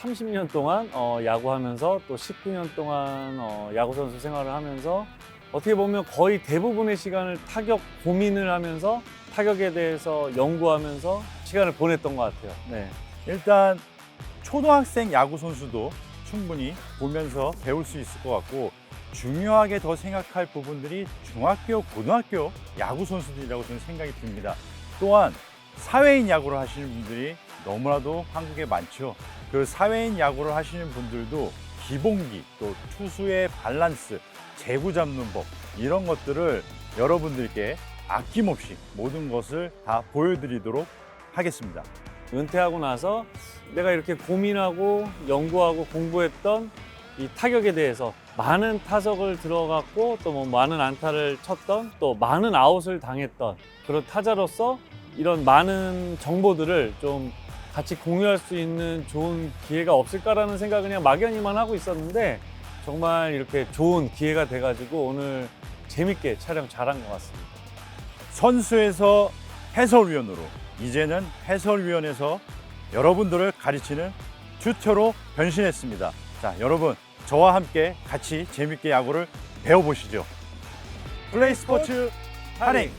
30년 동안 어, 야구하면서 또 19년 동안 어, 야구 선수 생활을 하면서 어떻게 보면 거의 대부분의 시간을 타격 고민을 하면서 타격에 대해서 연구하면서 시간을 보냈던 것 같아요. 네. 일단 초등학생 야구 선수도 충분히 보면서 배울 수 있을 것 같고 중요하게 더 생각할 부분들이 중학교, 고등학교 야구 선수들이라고 저는 생각이 듭니다. 또한 사회인 야구를 하시는 분들이 너무나도 한국에 많죠. 그 사회인 야구를 하시는 분들도 기본기, 또 투수의 밸런스, 제구 잡는 법 이런 것들을 여러분들께 아낌없이 모든 것을 다 보여드리도록 하겠습니다. 은퇴하고 나서 내가 이렇게 고민하고 연구하고 공부했던 이 타격에 대해서 많은 타석을 들어갔고 또 뭐 많은 안타를 쳤던 또 많은 아웃을 당했던 그런 타자로서 이런 많은 정보들을 좀 같이 공유할 수 있는 좋은 기회가 없을까라는 생각을 그냥 막연히만 하고 있었는데 정말 이렇게 좋은 기회가 돼가지고 오늘 재밌게 촬영 잘한 것 같습니다. 선수에서 해설위원으로 이제는 해설위원에서 여러분들을 가르치는 튜터로 변신했습니다. 자, 여러분 저와 함께 같이 재밌게 야구를 배워보시죠. 플레이 스포츠 할인